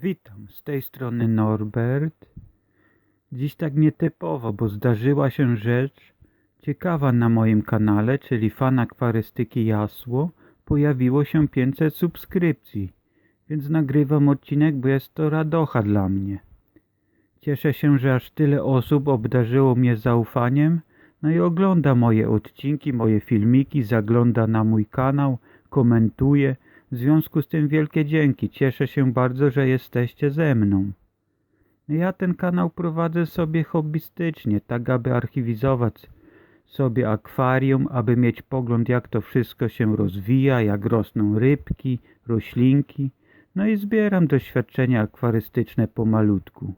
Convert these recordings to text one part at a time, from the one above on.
Witam, z tej strony Norbert. Dziś tak nietypowo, bo zdarzyła się rzecz ciekawa na moim kanale, czyli fan akwarystyki Jasło. Pojawiło się 500 subskrypcji, więc nagrywam odcinek, bo jest to radocha dla mnie. Cieszę się, że aż tyle osób obdarzyło mnie zaufaniem, no i ogląda moje odcinki, moje filmiki, zagląda na mój kanał, komentuje. W związku z tym wielkie dzięki. Cieszę się bardzo, że jesteście ze mną. Ja ten kanał prowadzę sobie hobbystycznie, tak aby archiwizować sobie akwarium, aby mieć pogląd jak to wszystko się rozwija, jak rosną rybki, roślinki. No i zbieram doświadczenia akwarystyczne pomalutku.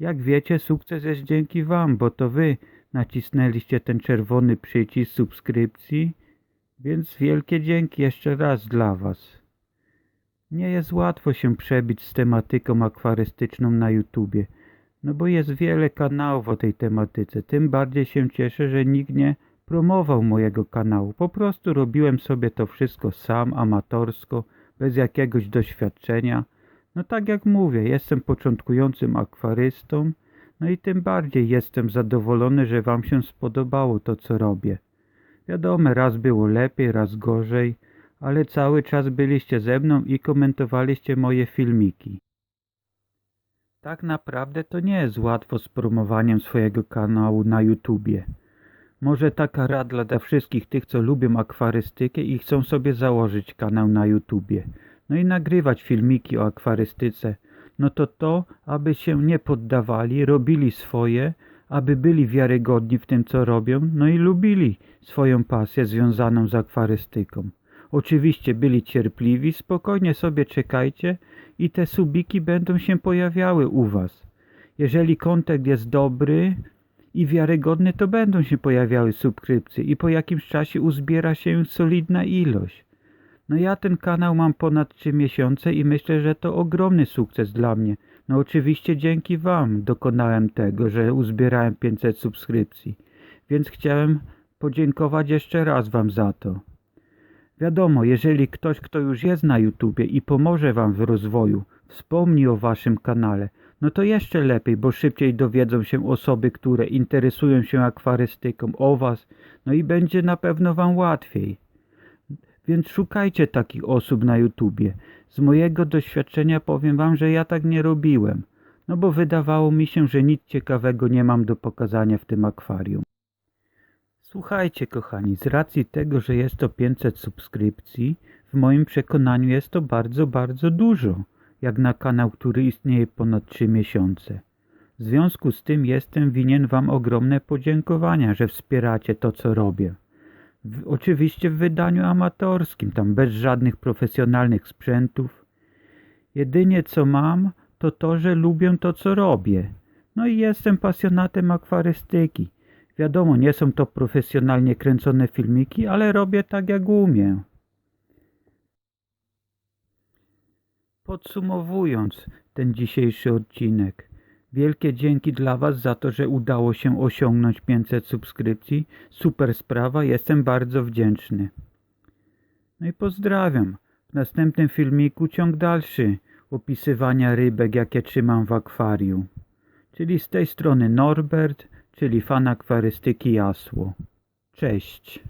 Jak wiecie, sukces jest dzięki Wam, bo to Wy nacisnęliście ten czerwony przycisk subskrypcji, więc wielkie dzięki jeszcze raz dla Was. Nie jest łatwo się przebić z tematyką akwarystyczną na YouTubie, no bo jest wiele kanałów o tej tematyce. Tym bardziej się cieszę, że nikt nie promował mojego kanału. Po prostu robiłem sobie to wszystko sam, amatorsko, bez jakiegoś doświadczenia. No tak jak mówię, jestem początkującym akwarystą, no i tym bardziej jestem zadowolony, że Wam się spodobało to, co robię. Wiadomo, raz było lepiej, raz gorzej, ale cały czas byliście ze mną i komentowaliście moje filmiki. Tak naprawdę to nie jest łatwo z promowaniem swojego kanału na YouTubie. Może taka rada dla wszystkich tych, co lubią akwarystykę i chcą sobie założyć kanał na YouTubie. No i nagrywać filmiki o akwarystyce. No to to, aby się nie poddawali, robili swoje, aby byli wiarygodni w tym, co robią, no i lubili swoją pasję związaną z akwarystyką. Oczywiście byli cierpliwi, spokojnie sobie czekajcie i te subiki będą się pojawiały u Was. Jeżeli kontekst jest dobry i wiarygodny, to będą się pojawiały subskrypcje i po jakimś czasie uzbiera się solidna ilość. No ja ten kanał mam ponad 3 miesiące i myślę, że to ogromny sukces dla mnie. No oczywiście dzięki Wam dokonałem tego, że uzbierałem 500 subskrypcji. Więc chciałem podziękować jeszcze raz Wam za to. Wiadomo, jeżeli ktoś, kto już jest na YouTubie i pomoże Wam w rozwoju, wspomni o Waszym kanale, no to jeszcze lepiej, bo szybciej dowiedzą się osoby, które interesują się akwarystyką o Was, no i będzie na pewno Wam łatwiej. Więc szukajcie takich osób na YouTubie. Z mojego doświadczenia powiem Wam, że ja tak nie robiłem. No bo wydawało mi się, że nic ciekawego nie mam do pokazania w tym akwarium. Słuchajcie kochani, z racji tego, że jest to 500 subskrypcji, w moim przekonaniu jest to bardzo, bardzo dużo, jak na kanał, który istnieje ponad 3 miesiące. W związku z tym jestem winien Wam ogromne podziękowania, że wspieracie to, co robię. W, oczywiście w wydaniu amatorskim, tam bez żadnych profesjonalnych sprzętów. Jedynie co mam, to to, że lubię to, co robię. No i jestem pasjonatem akwarystyki. Wiadomo, nie są to profesjonalnie kręcone filmiki, ale robię tak jak umiem. Podsumowując ten dzisiejszy odcinek, wielkie dzięki dla Was za to, że udało się osiągnąć 500 subskrypcji. Super sprawa, jestem bardzo wdzięczny. No i pozdrawiam. W następnym filmiku ciąg dalszy opisywania rybek, jakie trzymam w akwarium. Czyli z tej strony Norbert, czyli fan akwarystyki Jasło. Cześć.